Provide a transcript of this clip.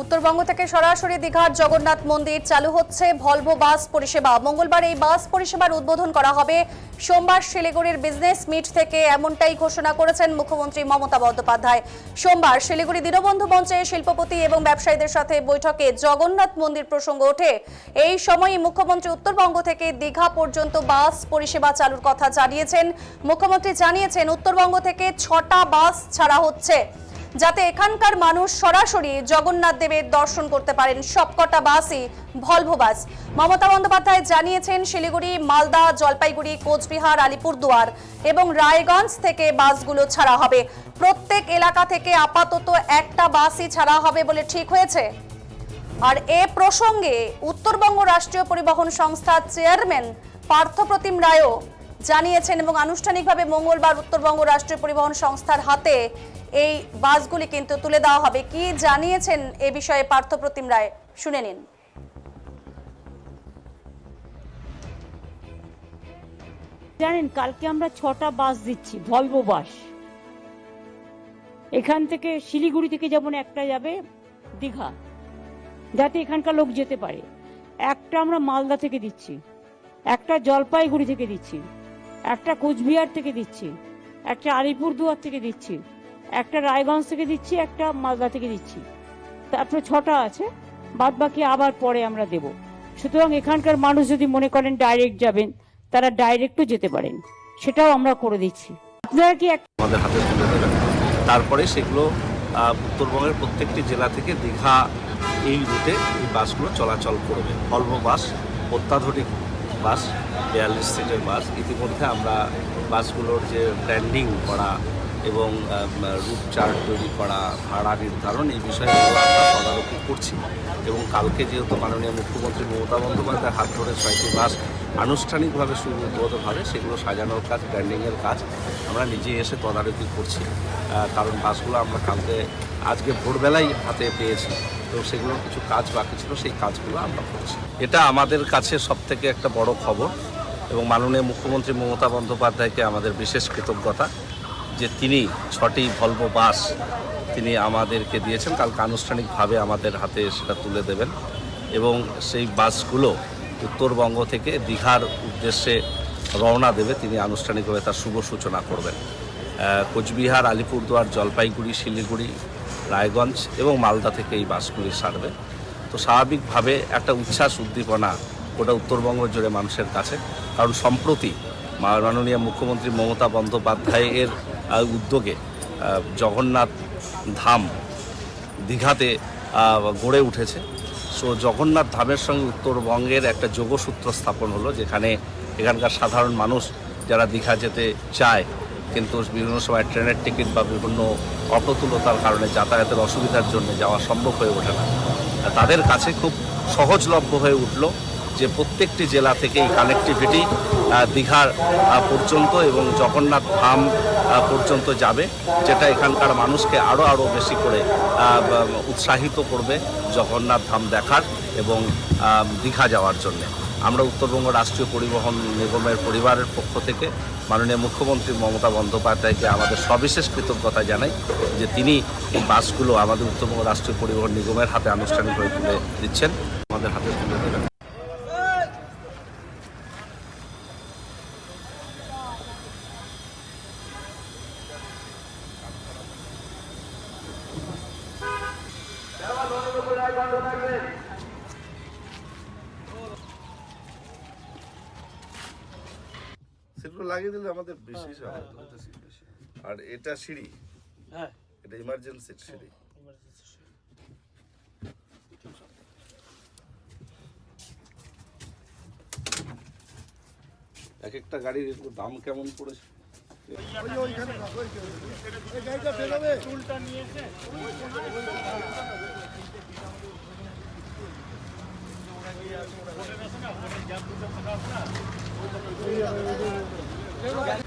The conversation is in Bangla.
উত্তরবঙ্গ থেকে সরাসরি দীঘার জগন্নাথ মন্দির চালু হচ্ছে ভলভো বাস পরিষেবা। মঙ্গলবার এই বাস পরিষেবার উদ্বোধন করা হবে। সোমবার শিলিগুড়ির বিজনেস মিট থেকে এমনটাই ঘোষণা করেছেন মুখ্যমন্ত্রী মমতা বন্দ্যোপাধ্যায়। সোমবার শিলিগুড়ি দীনবন্ধু মঞ্চে শিল্পপতি এবং ব্যবসায়ীদের সাথে বৈঠকে জগন্নাথ মন্দির প্রসঙ্গ ওঠে। এই সময়ই মুখ্যমন্ত্রী উত্তরবঙ্গ থেকে দীঘা পর্যন্ত বাস পরিষেবা চালুর কথা জানিয়েছেন। মুখ্যমন্ত্রী জানিয়েছেন, উত্তরবঙ্গ থেকে ছটা বাস ছাড়া হচ্ছে। যাতে এখানকার মানুষ সরাসরি জগন্নাথ দেবের দর্শন করতে পারেন সবকটা বাসই ভলভো বাস। মমতা বন্দ্যোপাধ্যায় জানিয়েছেন, শিলিগুড়ি, মালদা, জলপাইগুড়ি, কোচবিহার, আলিপুরদুয়ার এবং রায়গঞ্জ থেকে বাসগুলো ছাড়া হবে। প্রত্যেক এলাকা থেকে আপাতত একটা বাসই ছাড়া হবে বলে ঠিক হয়েছে। আর এ প্রসঙ্গে উত্তরবঙ্গ রাষ্ট্রীয় পরিবহন সংস্থার চেয়ারম্যান পার্থপ্রতিম রায়ও জানিয়েছেন এবং আনুষ্ঠানিকভাবে মঙ্গলবার উত্তরবঙ্গ রাষ্ট্রীয় পরিবহন সংস্থার হাতে এই বাসগুলি কিন্তু তুলে দেওয়া হবে। কি জানিয়েছেন এ বিষয়ে পার্থপ্রতিম রায়? শুনে নিন। জানেন, কালকে আমরা ছটা বাস দিচ্ছি, ভলভো বাস। এখান থেকে শিলিগুড়ি থেকে যেমন একটা যাবে দীঘা, যাতে এখানকার লোক যেতে পারে। একটা আমরা মালদা থেকে দিচ্ছি, একটা জলপাইগুড়ি থেকে দিচ্ছি। একটা কোচবিহার থেকে দিচ্ছি, একটা আলিপুরদুয়ার থেকে দিচ্ছি, একটা রায়গঞ্জ থেকে দিচ্ছি, একটা মালদা থেকে দিচ্ছি। তারপরে ছটা আছে বাদ বাকি আবার পরে আমরা দেব। সুতরাং এখানকার মানুষ যদি মনে করেন ডাইরেক্ট যাবেন, তারা ডাইরেক্টও যেতে পারেন। সেটাও আমরা করে দিচ্ছি। আপনারা কি আমাদের হাতে তারপরে সেগুলো উত্তরবঙ্গের প্রত্যেকটি জেলা থেকে দীঘা এই রুটে এই বাসগুলো চলাচল করবে। ভলভো বাস অত্যাধুনিক বাস, বিয়াল্লিশ সিটের বাস। ইতিমধ্যে আমরা বাসগুলোর যে ব্র্যান্ডিং করা এবং রুট চার্ট তৈরি করা, ভাড়া নির্ধারণ, এই বিষয়গুলো আমরা তদারকি করছি। এবং কালকে যেহেতু মাননীয় মুখ্যমন্ত্রী মমতা বন্দ্যোপাধ্যায় হাত ধরে ছয়টি বাস আনুষ্ঠানিকভাবে শুরু উদ্বোধন সেগুলো সাজানোর কাজ, ব্র্যান্ডিংয়ের কাজ আমরা নিজে এসে তদারকি করছি। কারণ বাসগুলো আমরা কালকে, আজকে ভোরবেলায় হাতে পেয়েছি। তো সেগুলোর কিছু কাজ বাকি ছিল, সেই কাজগুলো আমরা করছি। এটা আমাদের কাছে সব থেকে একটা বড় খবর এবং মাননীয় মুখ্যমন্ত্রী মমতা বন্দ্যোপাধ্যায়কে আমাদের বিশেষ কৃতজ্ঞতা যে তিনি ছটি ভলভো বাস তিনি আমাদেরকে দিয়েছেন। কালকে আনুষ্ঠানিকভাবে আমাদের হাতে সেটা তুলে দেবেন এবং সেই বাসগুলো উত্তরবঙ্গ থেকে দীঘার উদ্দেশ্যে রওনা দেবে। তিনি আনুষ্ঠানিকভাবে তার শুভ সূচনা করবেন। কোচবিহার, আলিপুরদুয়ার, জলপাইগুড়ি, শিলিগুড়ি রায়গঞ্জ এবং মালদা থেকে এই বাসগুলি ছাড়বে। তো স্বাভাবিকভাবে একটা উচ্ছ্বাস, উদ্দীপনা গোটা উত্তরবঙ্গ জুড়ে মানুষের কাছে। কারণ সম্প্রতি মাননীয় মুখ্যমন্ত্রী মমতা বন্দ্যোপাধ্যায়ের উদ্যোগে জগন্নাথ ধাম দীঘাতে গড়ে উঠেছে। সো জগন্নাথ ধামের সঙ্গে উত্তরবঙ্গের একটা যোগসূত্র স্থাপন হলো, যেখানে এখানকার সাধারণ মানুষ যারা দীঘা যেতে চায় কিন্তু বিভিন্ন সময় ট্রেনের টিকিট বা বিভিন্ন অপ্রতুলতার কারণে যাতায়াতের অসুবিধার জন্য যাওয়া সম্ভব হয়ে ওঠে না। তাদের কাছে খুব সহজলভ্য হয়ে উঠল যে প্রত্যেকটি জেলা থেকে এই কানেক্টিভিটি দীঘার পর্যন্ত এবং জগন্নাথ ধাম পর্যন্ত যাবে, যেটা এখানকার মানুষকে আরও আরও বেশি করে উৎসাহিত করবে জগন্নাথ ধাম দেখার এবং দীঘা যাওয়ার জন্য। আমরা উত্তরবঙ্গ রাষ্ট্রীয় পরিবহন নিগমের পরিবারের পক্ষ থেকে মাননীয় মুখ্যমন্ত্রী মমতা বন্দ্যোপাধ্যায়কে আমাদের সবিশেষ কৃতজ্ঞতা জানাই যে তিনি এই বাসগুলো আমাদের উত্তরবঙ্গ রাষ্ট্রীয় পরিবহন নিগমের হাতে আনুষ্ঠানিকভাবে তুলে দিচ্ছেন। আমাদের হাতে তুলে দেবেন সেগুলো লাগিয়ে দিলে আমাদের বেশি আর এটা সিঁড়ি। হ্যাঁ। এটা ইমার্জেন্সির সিঁড়ি। এক একটা গাড়ির দাম কেমন পড়েছে? ওইখানে 何?